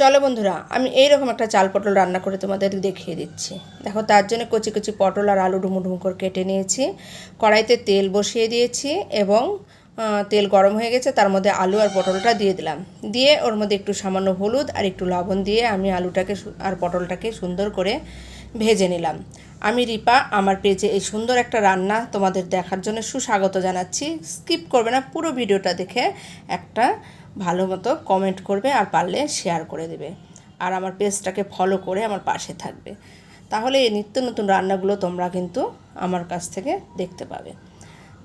চলো বন্ধুরা, আমি এইরকম একটা চাল পটল রান্না করে তোমাদের দেখিয়ে দিচ্ছি। দেখো, তার জন্য কচি কচি পটল আর আলু ডুমো ডুমো করে কেটে নিয়েছি। কড়াইতে তেল বসিয়ে দিয়েছি এবং তেল গরম হয়ে গেছে, তার মধ্যে আলু আর পটলটা দিয়ে দিলাম। দিয়ে ওর মধ্যে একটু সামান্য হলুদ আর একটু লবণ দিয়ে আমি আলুটাকে আর পটলটাকে সুন্দর করে ভেজে নিলাম। আমি রিপা, আমার পেজে এই সুন্দর একটা রান্না তোমাদের দেখার জন্য সুস্বাগত জানাচ্ছি। স্কিপ করবে না, পুরো ভিডিওটা দেখে একটা ভালো মতো কমেন্ট করবে আর পারলে শেয়ার করে দেবে। আর আমার পেজটাকে ফলো করে আমার পাশে থাকবে। তাহলে এই নিত্য নতুন রান্নাগুলো তোমরা কিন্তু আমার কাছ থেকে দেখতে পাবে।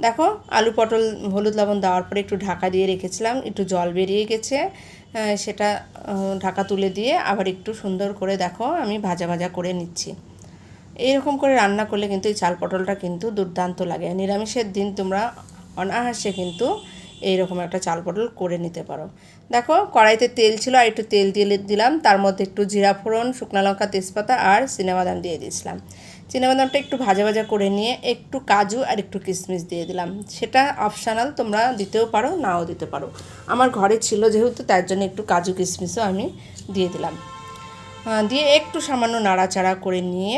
দেখো, আলু পটল, হলুদ লবণ দেওয়ার পরে একটু ঢাকা দিয়ে রেখেছিলাম, একটু জল বেরিয়ে গেছে। সেটা ঢাকা তুলে দিয়ে আবার একটু সুন্দর করে দেখো, আমি ভাজা ভাজা করে নিচ্ছি। এইরকম করে রান্না করলে কিন্তু এই চাল পটলটা কিন্তু দুর্দান্ত লাগে। নিরামিষের দিন তোমরা অনায়াসে কিন্তু এইরকম একটা চাল পটল করে নিতে পারো। দেখো, কড়াইতে তেল ছিল আর একটু তেল দিয়ে দিলাম। তার মধ্যে একটু জিরা ফোড়ন, শুকনো লঙ্কা, তেজপাতা আর বাদাম দিয়ে দিয়েছিলাম। বাদামটা একটু ভাজা ভাজা করে নিয়ে একটু কাজু আর একটু কিশমিশ দিয়ে দিলাম। সেটা অপশানাল তোমরা দিতেও পারো, নাও দিতে পারো। আমার ঘরে ছিল যেহেতু তার জন্য একটু কাজু, কিশমিশও আমি দিয়ে দিলাম। দিয়ে একটু সামান্য নাড়াচাড়া করে নিয়ে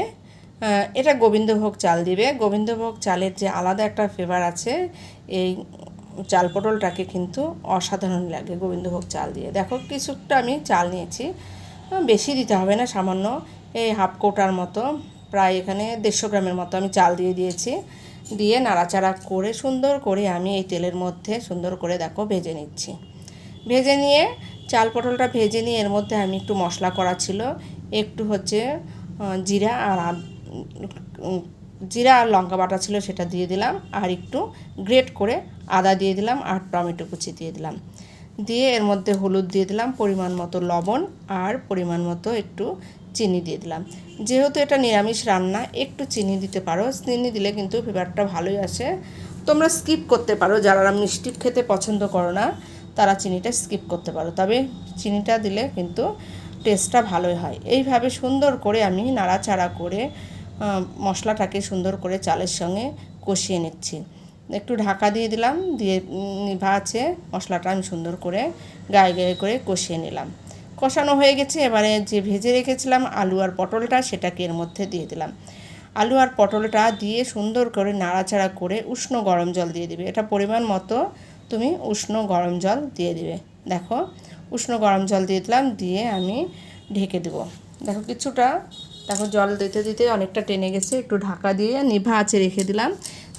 এটা গোবিন্দভোগ চাল দিবে। গোবিন্দভোগ চালের যে আলাদা একটা ফ্লেভার আছে, এই চাল পটলটাকে কিন্তু অসাধারণ লাগে গোবিন্দভোগ চাল দিয়ে। দেখো কিছুটা আমি চাল নিয়েছি। বেশি দিতে হবে না, সামান্য এই হাফ কোটার মতো, প্রায় এখানে দেড়শো গ্রামের মতো আমি চাল দিয়ে দিয়েছি। দিয়ে নাড়াচাড়া করে, সুন্দর করে আমি এই তেলের মধ্যে সুন্দর করে দেখো ভেজে নিচ্ছি। ভেজে নিয়ে, চাল পটলটা ভেজে নিয়ে এর মধ্যে আমি একটু মশলা করা ছিল, একটু হচ্ছে জিরা আর জিরা আর লঙ্কা বাটা ছিল সেটা দিয়ে দিলাম, আর একটু গ্রেট করে আদা দিয়ে দিলাম আর টমেটো কুচি দিয়ে দিলাম। দিয়ে এর মধ্যে হলুদ দিয়ে দিলাম, পরিমাণ মতো লবণ আর পরিমাণ মতো একটু চিনি দিয়ে দিলাম। যেহেতু এটা নিরামিষ রান্না, একটু চিনি দিতে পারো। চিনি দিলে কিন্তু ফ্লেভারটা ভালোই আসে। তোমরা স্কিপ করতে পারো যারা মিষ্টি খেতে পছন্দ করো না, তারা চিনিটা স্কিপ করতে পারো। তবে চিনিটা দিলে কিন্তু টেস্টটা ভালোই হয়। এইভাবে সুন্দর করে আমি নাড়াচাড়া করে মশলাটাকে সুন্দর করে চালের সঙ্গে কষিয়ে নিচ্ছি। একটু ঢাকা দিয়ে দিলাম, দিয়ে আছে, মশলাটা আমি সুন্দর করে গায়ে গায়ে করে কষিয়ে নিলাম। কষানো হয়ে গেছে, এবারে যে ভেজে রেখেছিলাম আলু আর পটলটা, সেটাকে এর মধ্যে দিয়ে দিলাম। আলু আর পটলটা দিয়ে সুন্দর করে নাড়াচাড়া করে উষ্ণ গরম জল দিয়ে দিবে। এটা পরিমাণ মতো তুমি উষ্ণ গরম জল দিয়ে দিবে। দেখো, উষ্ণ গরম জল দিয়ে দিলাম, দিয়ে আমি ঢেকে দেবো। দেখো কিছুটা দেখো জল দিতে দিতে অনেকটা টেনে গেছে, একটু ঢাকা দিয়ে নিভা আছে রেখে দিলাম।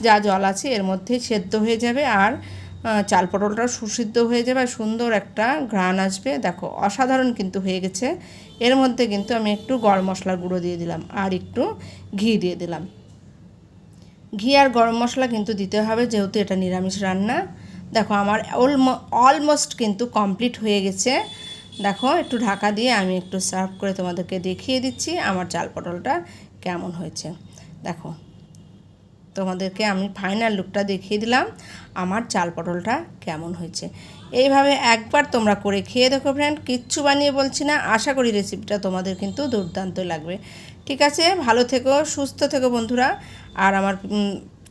যা জল আছে এর মধ্যেই সেদ্ধ হয়ে যাবে আর চাল পটলটা সুসিদ্ধ হয়ে যাবে আর সুন্দর একটা ঘ্রাণ আসবে। দেখো, অসাধারণ কিন্তু হয়ে গেছে। এর মধ্যে কিন্তু আমি একটু গরম মশলার গুঁড়ো দিয়ে দিলাম আর একটু ঘি দিয়ে দিলাম। ঘি আর গরম মশলা কিন্তু দিতে হবে, যেহেতু এটা নিরামিষ রান্না। দেখো, আমার অলমোস্ট কিন্তু কমপ্লিট হয়ে গেছে। দেখো, একটু ঢাকা দিয়ে আমি একটু সার্ভ করে তোমাদেরকে দেখিয়ে দিচ্ছি আমার চাল পটলটা কেমন হয়েছে। দেখো, তোমাদেরকে আমি ফাইনাল লুকটা দেখিয়ে দিলাম, আমার চাল পটলটা কেমন হয়েছে। এইভাবে একবার তোমরা করে খেয়ে দেখো ফ্রেন্ড কিচ্ছু বানিয়ে বলছি না, আশা করি রেসিপিটা তোমাদের কিন্তু দুর্দান্ত লাগবে। ঠিক আছে, ভালো থেকো, সুস্থ থেকো বন্ধুরা, আর আমার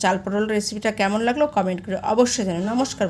চাল পটল রেসিপিটা কেমন লাগল কমেন্ট করে অবশ্যই জানো নমস্কার।